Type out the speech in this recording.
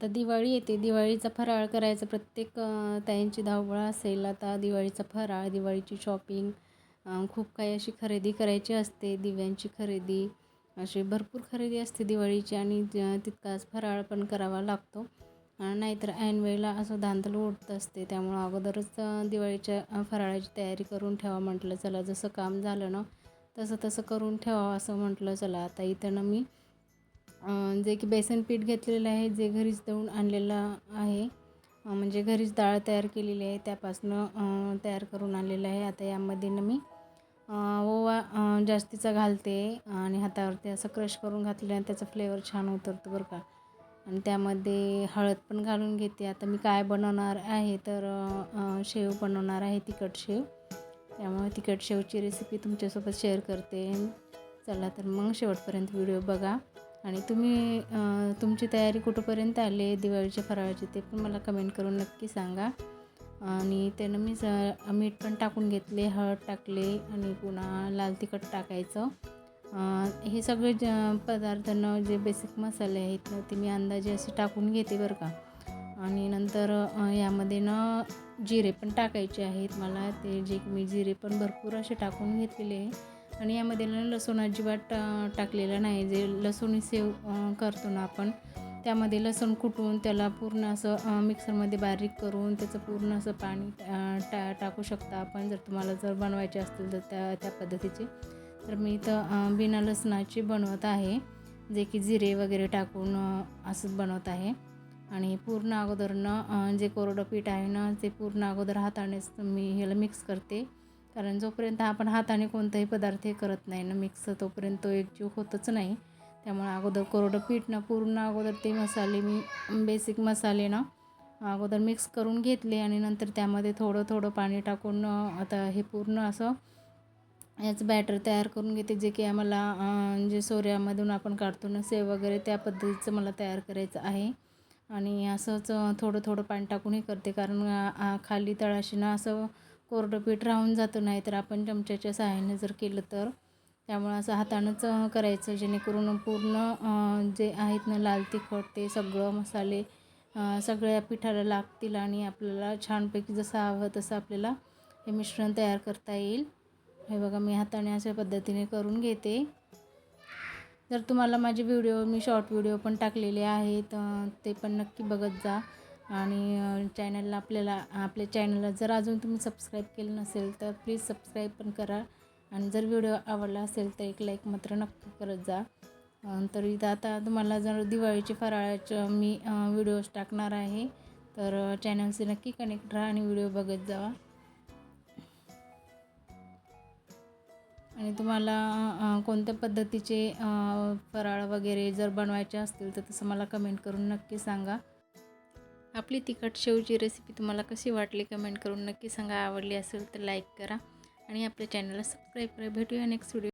आता दिवाळी येते. दिवाळीचा फराळ करायचा. प्रत्येक ताईंची धावपळ असेल आता दिवाळीचा फराळ दिवाळीची शॉपिंग खूप काही अशी खरेदी करायची असते. दिव्यांची खरेदी अशी भरपूर खरेदी असते दिवाळीची आणि तितकाच फराळ पण करावा लागतो. नाहीतर ऐनवेळेला असं धांदल उडत असते. त्यामुळं अगोदरच दिवाळीच्या फराळाची तयारी करून ठेवा म्हटलं चला जसं काम झालं ना तसं तसं करून ठेवा असं म्हटलं चला आता इथं ना मी जे की बेसन पीठ घेतलेलं आहे जे घरीच दळून आणलेलं आहे. म्हणजे घरीच डाळ तयार केलेली आहे त्यापासनं तयार करून आणलेलं आहे. आता यामध्ये ना मी ओवा जास्तीचा घालते आणि हातावरती असं क्रश करून घातल्याने त्याचा फ्लेवर छान उतरतो बरं का. आणि त्यामध्ये हळद पण घालून घेते. आता मी काय बनवणार आहे तर शेव बनवणार आहे तिखट शेव. त्यामुळे तिखट शेवची रेसिपी तुमच्यासोबत शेअर करते. चला तर मग शेवटपर्यंत व्हिडिओ बघा. आणि तुम्ही तुमची तयारी कुठंपर्यंत आली दिवाळीच्या फराळाची ते पण मला कमेंट करून नक्की सांगा. आणि त्यानं मी स मीठ पण टाकून घेतले हळद टाकले आणि पुन्हा लाल तिखट टाकायचं. हे सगळे ज पदार्थांना जे बेसिक मसाले आहेत ना ते मी अंदाजे असे टाकून घेते बरं का. आणि नंतर यामध्ये ना जिरे पण टाकायचे आहेत. मला ते जे मी जिरे पण भरपूर असे टाकून घेतलेले आहे. आणि यामध्ये ना लसूण अजिबात अं, टाकलेलं नाही. जे लसूण सेव करतो ना आपण त्यामध्ये लसूण कुटून त्याला पूर्ण असं मिक्सरमध्ये बारीक करून त्याचं पूर्ण असं पाणी टा टाकू शकता आपण. जर तुम्हाला जर बनवायचे असतील तर त्या त्या पद्धतीचे. तर मी इथं बिना लसणाची बनवत आहे. जे की जिरे वगैरे टाकून असंच बनवत आहे. आणि पूर्ण अगोदरनं जे कोरडं पीठ आहे ना ते पूर्ण अगोदर हातानेच मी ह्याला मिक्स करते. कारण जोपर्यंत आपण हाताने कोणताही पदार्थ हे करत नाही ना मिक्स तोपर्यंत तो एकजीव होतच नाही. त्यामुळे अगोदर कोरडं पीठ ना पूर्ण अगोदर ते मसाले मी बेसिक मसाले ना अगोदर मिक्स करून घेतले आणि नंतर त्यामध्ये थोडं थोडं पाणी टाकून आता हे पूर्ण असं याचं बॅटर तयार करून घेते जे की आम्हाला जे सोऱ्यामधून आपण काढतो ना सेव वगैरे त्या पद्धतीचं मला तयार करायचं आहे. आणि असंच थोडं थोडं पाणी टाकून हे करते कारण खाली तळाशी ना असं कोरडं पीठ राहून जातं नाही तर आपण चमच्याच्या सहाय्याने जर केलं तर. त्यामुळं असं हातानंच करायचं जेणेकरून पूर्ण जे आहेत ना लाल तिखट ते सगळं मसाले सगळ्या पिठाला लागतील आणि आपल्याला छानपैकी जसं हवं तसं आपल्याला हे मिश्रण तयार करता येईल. हे बघा मी हाताने अशा पद्धतीने करून घेते. जर तुम्हाला माझे व्हिडिओ मी शॉर्ट व्हिडिओ पण टाकलेले आहेत ते पण नक्की बघत जा. आणि चॅनलला आपल्याला आपल्या चॅनलला जर अजून तुम्ही सबस्क्राईब केलं नसेल तर प्लीज सबस्क्राईब पण करा. आणि जर व्हिडिओ आवडला असेल तर एक लाईक मात्र नक्की करत जा. तर इथं आता तुम्हाला जर दिवाळीचे फराळाचं मी व्हिडिओज टाकणार आहे तर चॅनलशी नक्की कनेक्ट राहा आणि व्हिडिओ बघत जावा आणि तुम्हाला कोणत्या पद्धतीचे फराळ वगैरे जर बनवायचे असतील तर तसं मला कमेंट करून नक्की सांगा. आपली तिखट शेवची रेसिपी तुम्हाला कशी वाटली कमेंट करून नक्की सांगा. आवडली असेल तर लाईक करा आणि आपल्या चॅनलला सबस्क्राईब करा. भेटूया नेक्स्ट व्हिडिओ